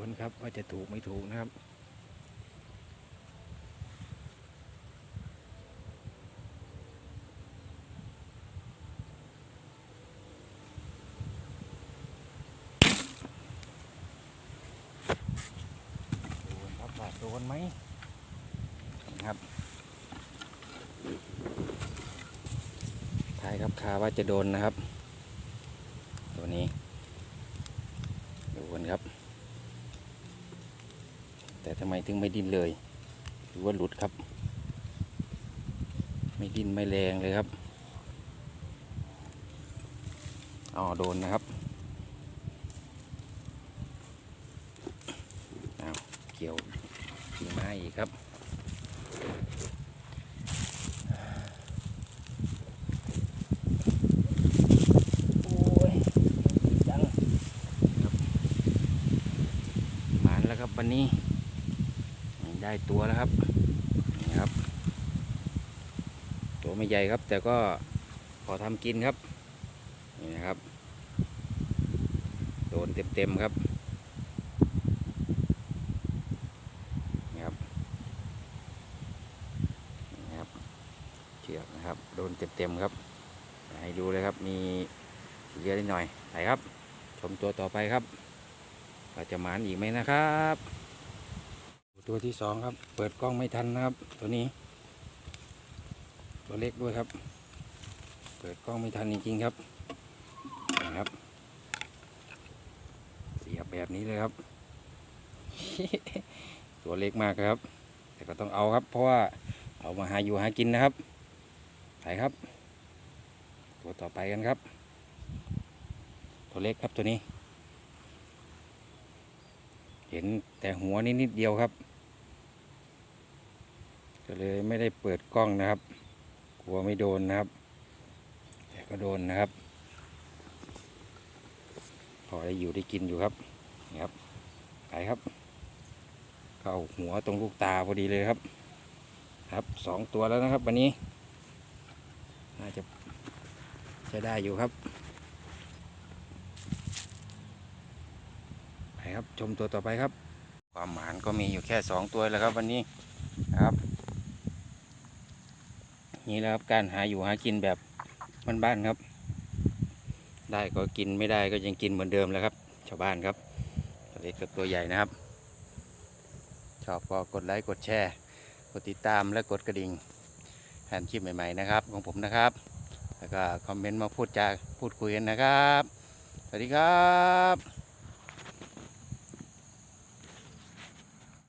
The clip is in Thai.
กันครับว่าจะถูกไม่ถูกนะครับดูกันครับว่าโดนไหมครับทายครับคาว่าจะโดนนะครับ ตัวนี้ดูกันครับ ทำไมถึงไม่ดิ้นเลยหรือว่าหลุดครับ ไม่ดิ้นไม่แรงเลยครับอ๋อโดนนะครับอ้าเกี่ยวกิ่งไม้อีกครับโอ้ยจังมาแล้วครับวันนี้ ได้ตัวแล้วครับนี่ครับ ตัวไม่ใหญ่ครับ แต่ก็พอทำกินครับนี่นะครับ โดนเต็มๆครับนี่ครับนี่ครับเชือกนะครับ โดนเต็มๆครับ ให้ดูเลยครับมีเยอะนิดหน่อยไปครับ ชมตัวต่อไปครับเราจะหมานอีกไหมนะครับ ตัวที่สองครับ เปิดกล้องไม่ทันนะครับ ตัวนี้ ตัวเล็กด้วยครับ เปิดกล้องไม่ทันจริงๆครับนะครับ เสียบแบบนี้เลยครับ ตัวเล็กมากครับ แต่ก็ต้องเอาครับ เพราะว่าเอามาหาอยู่หากินนะครับไปครับ ตัวต่อไปกันครับ ตัวเล็กครับตัวนี้ เห็นแต่หัวนิดนิดเดียวครับ ก็เลยไม่ได้เปิดกล้องนะครับ กลัวไม่โดนนะครับ แต่ก็โดนนะครับ พอได้อยู่ได้กินอยู่ครับนี่ครับไปครับ เข้าหัวตรงลูกตาพอดีเลยครับ ครับสองตัวแล้วนะครับ วันนี้ น่าจะจะได้อยู่ครับไปครับชมตัวต่อไปครับ ความหมานก็มีอยู่แค่สองตัวแล้วครับวันนี้นะครับ นี่แหละครับการหาอยู่หากินแบบบ้านๆครับ ได้ก็กินไม่ได้ก็ยังกินเหมือนเดิมแล้วครับ ชาวบ้านครับตัวเล็กกับตัวใหญ่นะครับ ชอบก็กดไลค์กดแชร์กดติดตามและกดกระดิ่งแทนคลิปใหม่ๆนะครับ ของผมนะครับ แล้วก็คอมเมนต์มาพูดจาพูดคุยกันนะครับ สวัสดีครับ